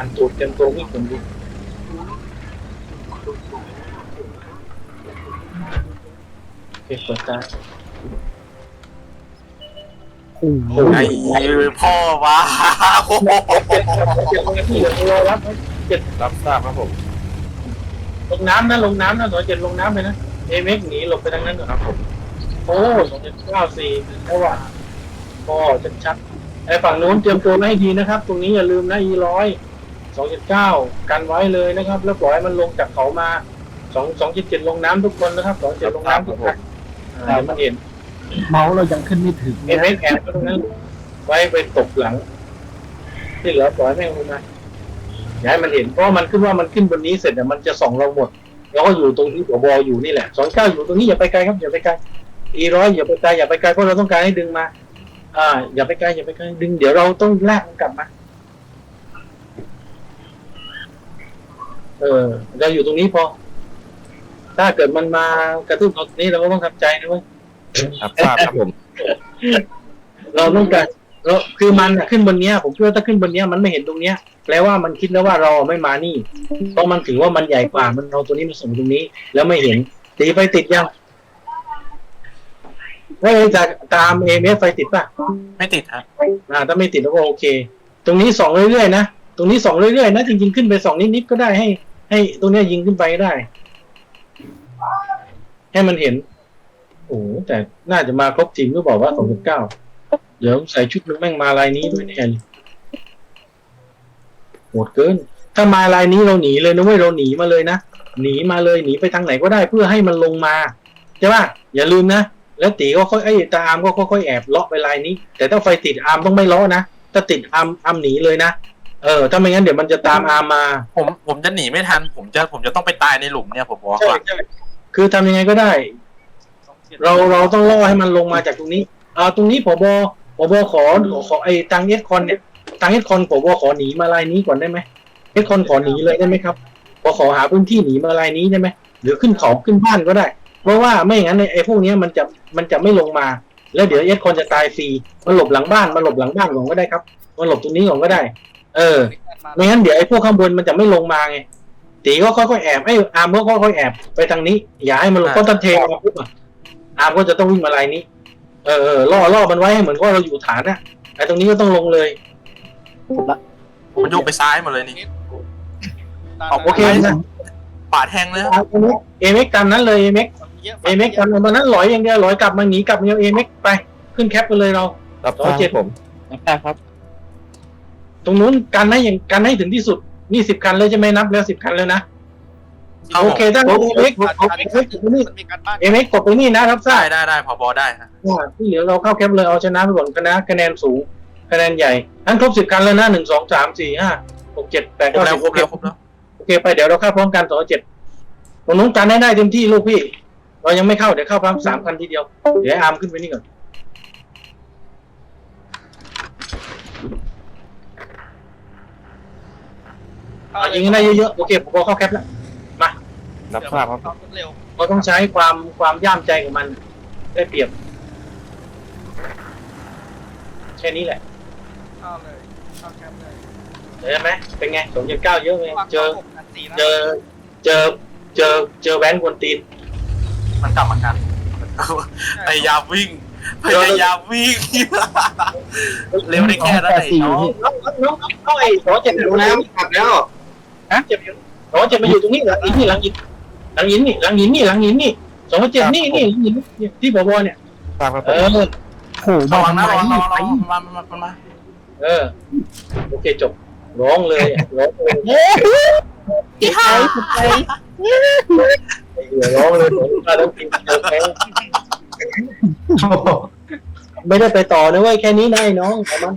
อ่านตูดเต็มตัววิ่งผมดูโอเคเปิดตาโอ้โหไอ้พ่อวะโอ้โหเจ็ดนาทีเดี๋ยวรอรับเจ็ดรับทราบครับผม ลงน้ำนะลงน้ำนะสองเจ็ดลงน้ำไปนะเอเม็กหนีหลบไปทางนั้นก่อนครับผมโอ้สองเจ็ดเก้าสี่เพราะว่าก็ชัดชัดๆไอ้ฝั่งนู้นเตรียมตัวไว้ให้ดีนะครับ ตรงนี้อย่าลืมนะอีร้อยส องเจ็ดเก้ากันไว้เลยนะครับ แล้วปล่อยให้มันลงจากเขามาสองสองเจ็ดเจ็ดลงน้ำทุกคนนะครับสองเจ็ดลงน้ำทุกคนอ่าเดี๋ยวมันเห็นเมาส์เรายังขึ้นไม่ถึงเอเม็กแอบตรงนั้นไว้ไปตกหลัง ที่เหลือปล่อยแม่งลงมาอย่าให้มันเห็นเพราะมันขึ้นว่ามันขึ้นบนนี้เสร็จเนี่ยมันจะส่องเราหมดแล้วก็อยู่ตรงที่หัวบออยู่นี่แหละสองเก้าอยู่ตรงนี้อย่าไปไกลครับอย่าไปไกลอีร้อยอย่าไปไกลอย่าไปไกลเพราะเราต้องการให้ดึงมา อ่า อย่าไปไกลอย่าไปไกลดึงเดี๋ยวเราต้องลากมันกลับมา เออเราอยู่ตรงนี้พอ ถ้าเกิดมันมากระตุ้นเราตรงนี้เราก็ต้องทำใจนะเว้ยรับทราบครับผม เราต้องการเราคือมันอะขึ้นบนเนี้ย ผมคิดว่าถ้าขึ้นบนเนี้ยมันไม่เห็นตรงเนี้ยแปลว่ามันคิดแล้วว่าเราไม่มานี่เพราะมันถือว่ามันใหญ่กว่ามันเอาตัวนี้มาส่งตรงนี้ แล้วไม่เห็นตีไฟติดยังไม่จะตามเอเมไฟติดป่ะไม่ติดฮะอ่าถ้าไม่ติดแล้วก็โอเค ตรงนี้ส่องเรื่อยๆนะตรงนี้ส่องเรื่อยๆนะจริงๆขึ้นไปส่องนิดๆก็ได้ให้ ให้ตรงเนี้ยยิงขึ้นไปได้ ให้มันเห็น โอ้โหแต่น่าจะมาครบทีมหรือเปล่าว่าสองเก้าเดี๋ยวใส่ชุดนึงแม่งมาลายนี้ด้วยแน่เลยโหดเกิน ถ้ามาลายนี้เราหนีเลยนะเว้ยเราหนีมาเลยนะหนีมาเลยหนีไปทางไหนก็ได้เพื่อให้มันลงมาใช่ป่ะอย่าลืมนะแล้วตีก็ค่อยไอ้ตาอามก็ค่อยๆแอบเลาะไปลายนี้ แต่ถ้าไฟติดอามต้องไม่เลาะนะถ้าติดอามอามหนีเลยนะ เออ ถ้าไม่งั้นเดี๋ยวมันจะตามอาร์มมา ผมผมจะหนีไม่ทัน ผมจะผมจะต้องไปตายในหลุมเนี่ยผมบอกใช่ว่าใช่คือทำยังไงก็ได้ เราเราต้องล่อให้มันลงมาจากตรงนี้อ่าตรงนี้ผบผบขอขอไอ้ตังเอสคอนเนี่ยตังเอสคอนผบขอหนีมาลายนี้ก่อนได้ไหมเอสคอนขอหนีเลยได้ไหมครับขอขอหาพื้นที่หนีมาลายนี้ได้ไหมหรือขึ้นเขาขึ้นบ้านก็ได้ เพราะว่าไม่อย่างนั้นไอ้ไอ้พวกเนี้ยมันจะมันจะไม่ลงมา แล้วเดี๋ยวเอสคอนจะตายฟรีมาหลบหลังบ้านมาหลบหลังบ้านก่อนก็ได้ครับมาหลบตรงนี้ก่อนก็ได้ เออ ไม่งั้นเดี๋ยวไอ้พวกข้างบนมันจะไม่ลงมาไงตีก็ค่อยๆแอบไอ้อาร์มก็ค่อยๆแอบไปทางนี้ อย่าให้มันลงเพราะถ้าเทมาปุ๊บอะอาร์มก็จะต้องวิ่งมาลายนี้เออเออล่อล่อมันไว้ให้เหมือนว่าเราอยู่ฐานนะไอ้ตรงนี้ก็ต้องลงเลยผมโยกไปซ้ายหมาเลยนี่โอเคนะปาดแทงเลยเอาเอเม็กตามนั้นเลยเอเม็กเอเม็กตามมันนั้นหลอยอย่างเดียวหลอยกลับมาหนีกลับมาเอเม็กไป ขึ้นแคปไปเลยเรารับทราบครับผมได้ครับต รงนู้นกันให้อย่างกันให้ถึงที่สุด นี่สิบคันเลยใช่ไหมนับแล้วสิบคันแล้วนะเข้าโอเคถ้าเอเม็กการการการมันมีการบ้านเอเม็กกดไปนี่นะครับทราได้บได้ได้พอบอได้ฮะว่าที่เหลือเราเข้าแคปเลยเอาชนะไปก่อนคะแนนคะแนนสูงคะแนนใหญ่ทั้นครบสิบคันแล้วนะหนึ่งสองสามสี่ห้าหกเจ็ดแปดครบเก้าแล้วสิบครบแล้วครบแล้วโอเคไปเดี๋ยวเราเข้าพร้อมกันสองเจ็ดตรงนู้นกันให้ได้เต็มที่ลูกพี่ เรายังไม่เข้าเดี๋ยวเข้าพร้อมสามคันทีเดียวเดี๋ยวให้อาร์มขึ้นไปนี่ก่อน เอายิงให้ได้เยอะๆโอเคผมก็เข้าแคปแล้วรับทราบครับ เร็วเราต้องใช้ความความย่ามใจของมัน ได้เปรียบแค่นี้แหละเข้าเลยเข้าแคปเลยเห็นไหมเป็นไงสมเจ็ดเก้าเยอะไหมเจอหกนาทีนะเจอเจอเจอเจอแว้นกวนตีนมันกลับมากันพยายามวิ่งพยายามวิ่ง เร็วได้แค่นั้นเองเนาะน้องน้องน้องไอ้สอเจ็บอยู่น้ำกลับแล้ว ฮะเจ็บอยู่สอเจ็บมาอยู่ตรงนี้หลังหินนี่หลังหินหลังหินนี่หลังหินนี่หลังหินนี่สองเจ็บนี่นี่หลังหินนี่ที่บวเนี่ยทราบครับเออโอ้โหระวังนะระวังไหระวังระวังมามามามาเออโอเคจบร้องเลยอะร้องเลยไอ้เหี้ยร้องเลยผมก็ต้องกินเจอแพ้ไม่ได้ไปต่อนะเว้ยแค่นี้นะไอ้น้องประมาณ